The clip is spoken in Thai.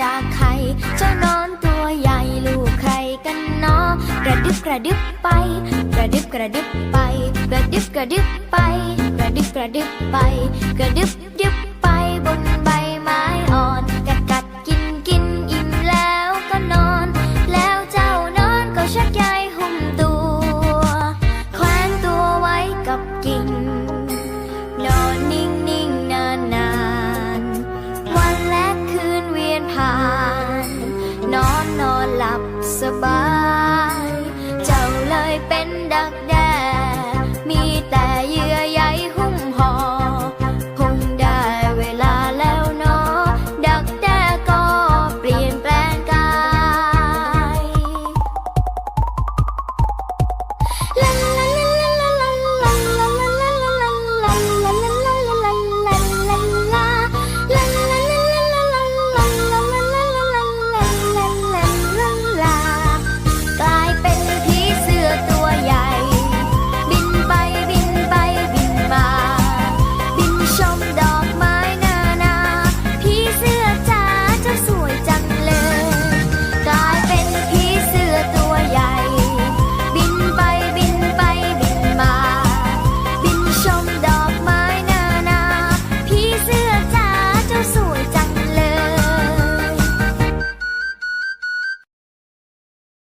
จากไข่เจ้านอนตัวใหญ่ลูกใครกันเนาะกระดึบกระดึบไป กระดึบกระดึบไป กระดึบกระดึบไป กระดึบกระดึบไป กระดึบดึบ นอนหลับสบาย เจ้าเลยเป็นดักด